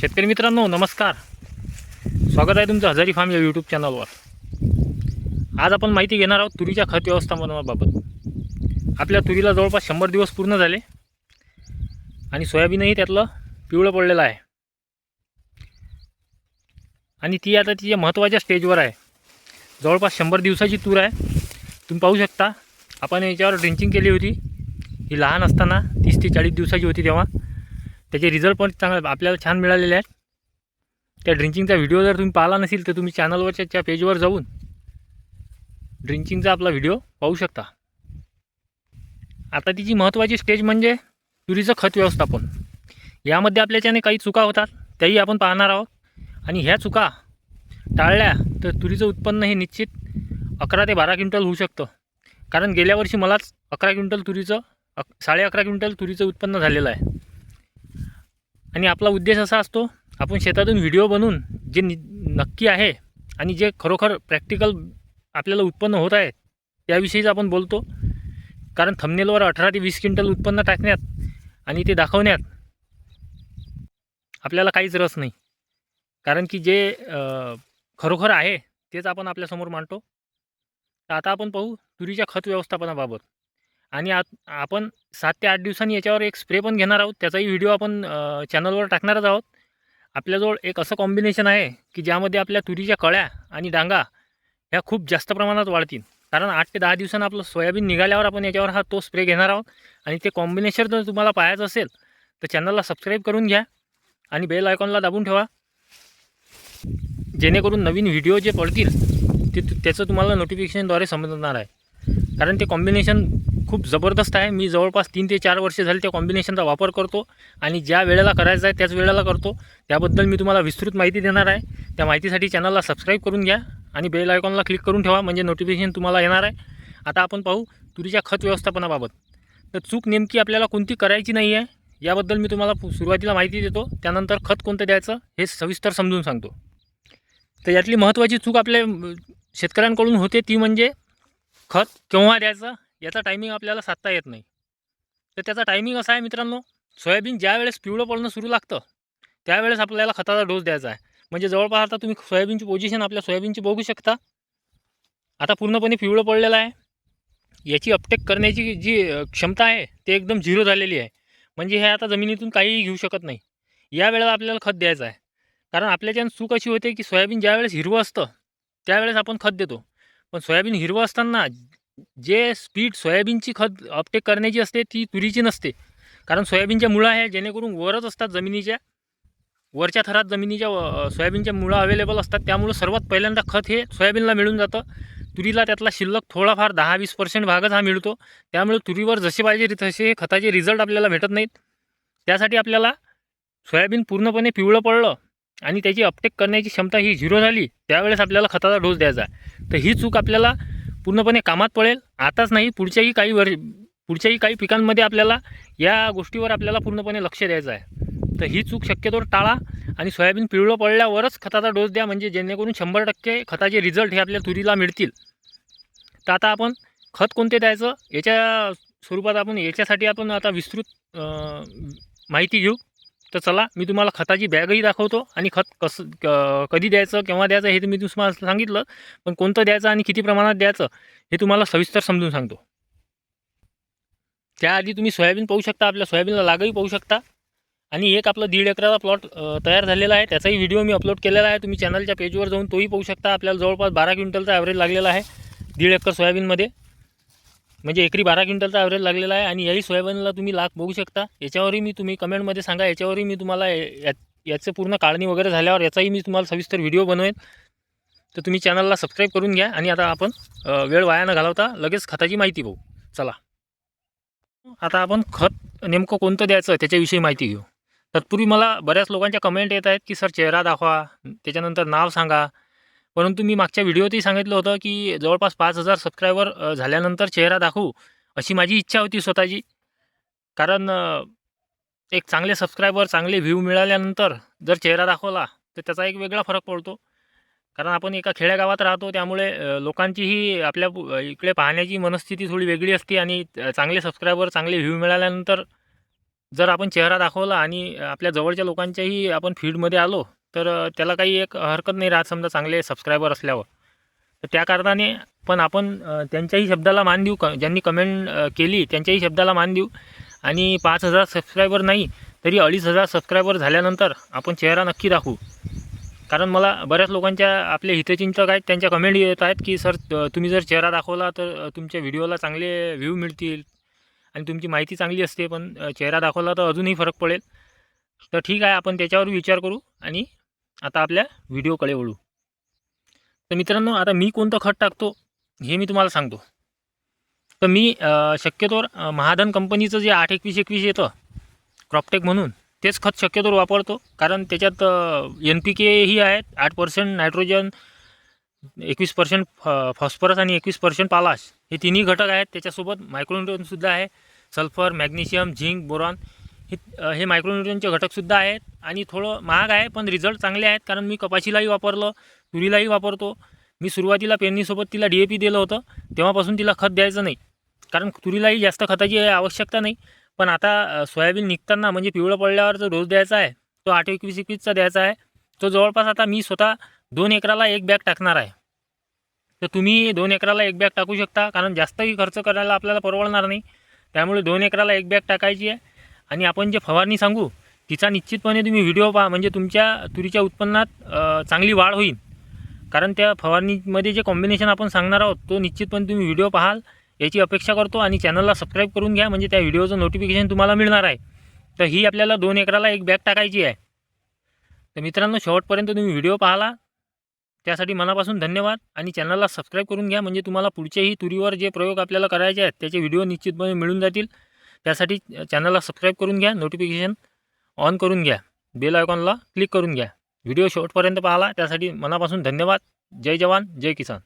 शेतकरी मित्रांनो नमस्कार. स्वागत आहे तुमचं हजारी फार्म या यूट्यूब चॅनलवर आज आपण माहिती घेणार आहोत तुरीच्या खत व्यवस्थापनाबाबत. आपल्या तुरीला जवळपास शंभर दिवस पूर्ण झाले आणि सोयाबीनही त्यातलं पिवळं पडलेलं आहे. आणि ती आता तिच्या महत्त्वाच्या स्टेजवर आहे. जवळपास शंभर दिवसाची तूर आहे. तुम्ही पाहू शकता आपण याच्यावर ड्रिंचिंग केली होती. ही लहान असताना तीस ते चाळीस दिवसाची होती तेव्हा. त्याचे रिझल्ट पण चांगले आपल्याला छान मिळालेले आहेत. त्या ड्रिंकिंगचा व्हिडिओ जर तुम्ही पाहिला नसेल तर तुम्ही चॅनलवरच्या त्या पेजवर जाऊन ड्रिंकिंगचा आपला व्हिडिओ पाहू शकता. आता तिची महत्त्वाची स्टेज म्हणजे तुरीचं खत व्यवस्थापन. यामध्ये आपल्याच्याने काही चुका होतात त्याही आपण पाहणार आहोत. आणि ह्या चुका टाळल्या तर तुरीचं उत्पन्न हे निश्चित अकरा ते बारा क्विंटल होऊ शकतं. कारण गेल्या वर्षी मलाच अकरा क्विंटल तुरीचं अक साडे अकरा क्विंटल तुरीचं उत्पन्न झालेलं आहे. आणि आपला उद्देश असा असतो आपण शेतातून व्हिडिओ बनवून जे नि नक्की आहे आणि जे खरोखर प्रॅक्टिकल आपल्याला उत्पन्न होत आहे त्याविषयीच आपण बोलतो. कारण थंबनेलवर अठरा ते वीस क्विंटल उत्पन्न टाकण्यात आणि ते दाखवण्यात आपल्याला काहीच रस नाही. कारण की जे खरोखर आहे तेच आपण आपल्यासमोर मांडतो. तर आता आपण पाहू तुरीच्या खत व्यवस्थापनाबाबत. आणि आत आपण सात ते आठ दिवसांनी याच्यावर एक स्प्रे पण घेणार आहोत. त्याचाही व्हिडिओ आपण चॅनलवर टाकणारच आहोत. आपल्याजवळ एक असं कॉम्बिनेशन आहे की ज्यामध्ये आपल्या तुरीच्या कळ्या आणि डांगा ह्या खूप जास्त प्रमाणात वाढतील. कारण आठ ते दहा दिवसांना आपलं सोयाबीन निघाल्यावर आपण याच्यावर हा तो स्प्रे घेणार आहोत. आणि ते कॉम्बिनेशन जर तुम्हाला पाहायचं असेल तर चॅनलला सबस्क्राईब करून घ्या आणि बेल आयकॉनला दाबून ठेवा. जेणेकरून नवीन व्हिडिओ जे पडतील ते त्याचं तुम्हाला नोटिफिकेशनद्वारे समजणार आहे. कारण ते कॉम्बिनेशन खूप जबरदस्त आहे. मी जवळपास तीन ते चार वर्षे झाली त्या कॉम्बिनेशनचा वापर करतो आणि ज्या वेळेला करायचा आहे त्याच वेळेला करतो. त्याबद्दल मी तुम्हाला विस्तृत माहिती देणार आहे. त्या माहितीसाठी चॅनलला सबस्क्राईब करून घ्या आणि बेल आयकॉनला क्लिक करून ठेवा म्हणजे नोटिफिकेशन तुम्हाला येणार आहे. आता आपण पाहू तुरीच्या खत व्यवस्थापनाबाबत. तर चूक नेमकी आपल्याला कोणती करायची नाही आहे याबद्दल मी तुम्हाला पु- सुरुवातीला माहिती देतो. त्यानंतर खत कोणतं द्यायचं हे सविस्तर समजून सांगतो. तर यातली महत्त्वाची चूक आपल्या शेतकऱ्यांकडून होते ती म्हणजे खत केव्हा द्यायचं याचा टायमिंग आपल्याला साधता येत नाही. तर त्याचा टायमिंग असा आहे मित्रांनो सोयाबीन ज्या वेळेस पिवळं पडणं सुरू लागतं त्यावेळेस आपल्याला खताचा डोस द्यायचा आहे. म्हणजे जवळपास आता तुम्ही सोयाबीनची पोझिशन आपल्या सोयाबीनची बघू शकता. आता पूर्णपणे पिवळं पडलेलं आहे. याची अपटेक करण्याची जी क्षमता आहे ते एकदम झिरो झालेली आहे. म्हणजे हे आता जमिनीतून काहीही घेऊ शकत नाही. या वेळेला आपल्याला खत द्यायचं आहे. कारण आपल्याच्यानं चूक अशी होते की सोयाबीन ज्यावेळेस हिरवं असतं त्यावेळेस आपण खत देतो. पण सोयाबीन हिरवं असताना जे स्पीड सोयाबीनची खत अपटेक करण्याची असते ती तुरीची नसते. कारण सोयाबीनच्या मुळं आहे जेणेकरून वरच असतात जमिनीच्या. वरच्या थरात जमिनीच्या सोयाबीनच्या मुळं अवेलेबल असतात. त्यामुळं सर्वात पहिल्यांदा खत हे सोयाबीनला मिळून जातं. तुरीला त्यातला शिल्लक थोडाफार दहा वीस पर्सेंट भागच हा मिळतो. त्यामुळे तुरीवर जसे पाहिजे तसे खताचे रिझल्ट आपल्याला भेटत नाहीत. त्यासाठी आपल्याला सोयाबीन पूर्णपणे पिवळं पडलं आणि त्याची अपटेक करण्याची क्षमता ही झिरो झाली त्यावेळेस आपल्याला खताचा डोस द्यायचा. आहे तर ही चूक आपल्याला पूर्णपणे कामात पडेल आताच नाही पुढच्याही काही वर पुढच्याही काही पिकांमध्ये आपल्याला या गोष्टीवर आपल्याला पूर्णपणे लक्ष द्यायचं आहे. तर ही चूक शक्यतोवर टाळा आणि सोयाबीन पिवळं पडल्यावरच खताचा डोस द्या म्हणजे जेणेकरून शंभर टक्के खताचे रिझल्ट हे आपल्या तुरीला मिळतील. तर आता आपण खत कोणते द्यायचं? याच्या स्वरूपात आपण याच्यासाठी आपण आता विस्तृत माहिती घेऊ. तर चला मी तुम्हाला खताची बॅगही दाखवतो आणि खत कसं क- कधी द्यायचं केव्हा द्यायचं हे तर मी तुम्हाला सांगितलं पण कोणतं द्यायचं आणि किती प्रमाणात द्यायचं हे तुम्हाला सविस्तर समजून सांगतो. त्याआधी तुम्ही सोयाबीन पाहू शकता आपल्या सोयाबीनला लागही पाहू शकता. आणि एक आपलं दीड एकराचा प्लॉट तयार झालेला आहे. त्याचाही व्हिडिओ मी अपलोड केलेला आहे. तुम्ही चॅनलच्या पेजवर जाऊन तोही पाहू शकता. आपल्याला जवळपास बारा क्विंटलचा ॲव्हरेज लागलेला आहे. दीड एकर सोयाबीनमध्ये. म्हणजे एकरी बारा क्विंटलचा ॲव्हरेज लागलेला आहे आणि याही सोयाबीनला तुम्ही लाख बघू शकता. याच्यावरही मी तुम्ही कमेंटमध्ये सांगा याच्यावरही मी तुम्हाला या याचं पूर्ण काढणी वगैरे झाल्यावर याचाही मी तुम्हाला सविस्तर व्हिडिओ बनवेन. तर तुम्ही चॅनलला सबस्क्राईब करून घ्या आणि आता आपण वेळ वाया न घालवता लगेच खताची माहिती पाहू चला. आता आपण खत नेमकं कोणतं द्यायचं त्याच्याविषयी माहिती घेऊ. तत्पूर्वी मला बऱ्याच लोकांच्या कमेंट येत आहेत की सर चेहरा दाखवा. त्याच्यानंतर नाव सांगा. परंतु मी मागच्या व्हिडिओतही सांगितलं होतं की जवळपास पाच हजार सबस्क्रायबर झाल्यानंतर चेहरा दाखवू अशी माझी इच्छा होती स्वतःची. कारण एक चांगले सबस्क्रायबर चांगले व्ह्यू मिळाल्यानंतर जर चेहरा दाखवला तर त्याचा एक वेगळा फरक पडतो. कारण आपण एका खेड्यागावात राहतो त्यामुळे लोकांचीही आपल्या इकडे पाहण्याची मनस्थिती थोडी वेगळी असते आणि चांगले सबस्क्रायबर चांगले व्ह्यू मिळाल्यानंतर जर आपण चेहरा दाखवला आणि आपल्या जवळच्या लोकांच्याही आपण फीडमध्ये आलो तर त्याला काही एक हरकत नाही राहत समजा चांगले सबस्क्रायबर असल्यावर. तर त्या कारणाने पण आपण त्यांच्याही शब्दाला मान देऊ क? ज्यांनी कमेंट केली त्यांच्याही शब्दाला मान देऊ. आणि पाच हजार सबस्क्रायबर नाही तरी अडीच हजार सबस्क्रायबर झाल्यानंतर आपण चेहरा नक्की दाखवू. कारण मला बऱ्याच लोकांच्या आपले हितचिंतक आहेत त्यांच्या कमेंट येत आहेत की सर तुम्ही जर चेहरा दाखवला तर तुमच्या व्हिडिओला चांगले व्ह्यू मिळतील आणि तुमची माहिती चांगली असते पण चेहरा दाखवला तर अजूनही फरक पडेल. तर ठीक आहे आपण त्याच्यावर विचार करू आणि आता आपल्या व्हिडिओकडे वळू. तर मित्रांनो आता मी कोणतं खत टाकतो हे मी तुम्हाला सांगतो. तर मी शक्यतोवर महाधन कंपनीचं जे आठ एकवीस एकवीस येतं क्रॉपटेक म्हणून तेच खत शक्यतोवर वापरतो. कारण त्याच्यात एन पी केही आहेत आठ पर्सेंट नायट्रोजन एकवीस पर्सेंट फ फॉस्फरस आणि एकवीस पर्सेंट पालाश. हे तिन्ही घटक आहेत. त्याच्यासोबत मायक्रोन्युट्रनसुद्धा आहे. सल्फर मॅग्नेशियम झिंक बोरॉन हे हे मायक्रोन्युट्रनचे घटकसुद्धा आहेत आणि थोडं महाग आहे पण रिझल्ट चांगले आहेत कारण मी कपाशीलाही वापरलं तुरीलाही वापरतो. मी सुरुवातीला पेरणीसोबत तिला डी ए पी दिलं होतं तेव्हापासून तिला खत द्यायचं नाही. कारण तुरीलाही जास्त खताची आवश्यकता नाही. पण आता सोयाबीन निघताना म्हणजे पिवळं पडल्यावर जो डोस द्यायचा आहे तो आठ एकवीस एकवीसचा द्यायचा आहे. तो जवळपास आता मी स्वतः दोन एकराला एक बॅग टाकणार आहे. तर तुम्ही दोन एकराला एक बॅग टाकू शकता कारण जास्तही खर्च करायला आपल्याला परवडणार नाही. त्यामुळे दोन एकराला एक बॅग टाकायची आहे. आणि आपण जे फवारणी सांगू तिचा निश्चितपणे तुम्ही व्हिडिओ पहा म्हणजे तुमच्या तुरीच्या उत्पन्नात चांगली वाढ होईल. कारण त्या फवारणीमध्ये जे कॉम्बिनेशन आपण सांगणार आहोत तो निश्चितपणे तुम्ही व्हिडिओ पाहाल याची अपेक्षा करतो आणि चॅनलला सबस्क्राईब करून घ्या म्हणजे त्या व्हिडिओचं नोटिफिकेशन तुम्हाला मिळणार आहे. तर ही आपल्याला दोन एकराला एक बॅग टाकायची आहे. तर मित्रांनो शेवटपर्यंत तुम्ही व्हिडिओ पाहाला. त्यासाठी मनापासून धन्यवाद आणि चॅनलला सबस्क्राईब करून घ्या म्हणजे तुम्हाला पुढचेही तुरीवर जे प्रयोग आपल्याला करायचे आहेत त्याचे व्हिडिओ निश्चितपणे मिळून जातील. त्यासाठी चॅनलला सबस्क्राईब करून घ्या नोटिफिकेशन ऑन करून घ्या बेल आयकॉनला क्लिक करून घ्या. व्हिडिओ शेवटपर्यंत पाहाला त्यासाठी मनापासून धन्यवाद. जय जवान जय किसान.